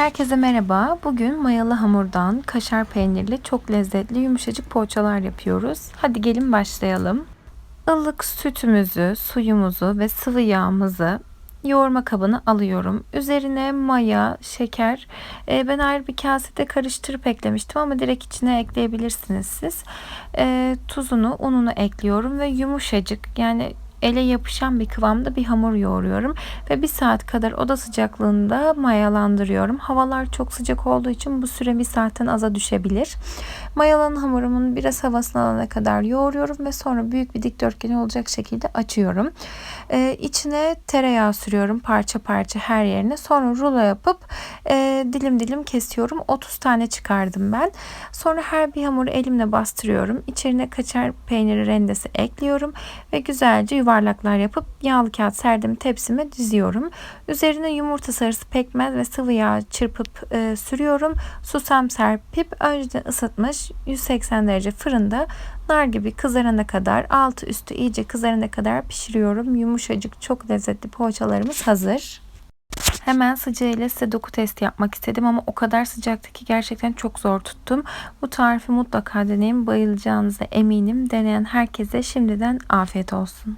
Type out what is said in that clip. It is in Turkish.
Herkese merhaba. Bugün mayalı hamurdan kaşar peynirli çok lezzetli yumuşacık poğaçalar yapıyoruz. Hadi gelin başlayalım. Ilık sütümüzü, suyumuzu ve sıvı yağımızı yoğurma kabına alıyorum. Üzerine maya, şeker. e, ben ayrı bir kasede karıştırıp eklemiştim ama direkt içine ekleyebilirsiniz siz. E, tuzunu, ununu ekliyorum ve yumuşacık yani ele yapışan bir kıvamda bir hamur yoğuruyorum ve bir saat kadar oda sıcaklığında mayalandırıyorum. Havalar çok sıcak olduğu için bu süre bir saatten aza düşebilir. Mayalanan hamurumun biraz havasını alana kadar yoğuruyorum ve sonra büyük bir dikdörtgen olacak şekilde açıyorum. Ee, içine tereyağı sürüyorum parça parça her yerine. Sonra rulo yapıp e, dilim dilim kesiyorum. 30 tane çıkardım ben. Sonra her bir hamuru elimle bastırıyorum. İçerine kaçar peyniri rendesi ekliyorum ve güzelce yuvarlaklar yapıp yağlı kağıt serdim tepsime diziyorum. Üzerine yumurta sarısı pekmez ve sıvı yağ çırpıp e, sürüyorum. Susam serpip önceden ısıtmış 180 derece fırında nar gibi kızarana kadar altı üstü iyice kızarana kadar pişiriyorum. Yumuşacık çok lezzetli poğaçalarımız hazır. Hemen sıcağıyla size doku testi yapmak istedim ama o kadar sıcaktı ki gerçekten çok zor tuttum. Bu tarifi mutlaka deneyin bayılacağınıza eminim. Deneyen herkese şimdiden afiyet olsun.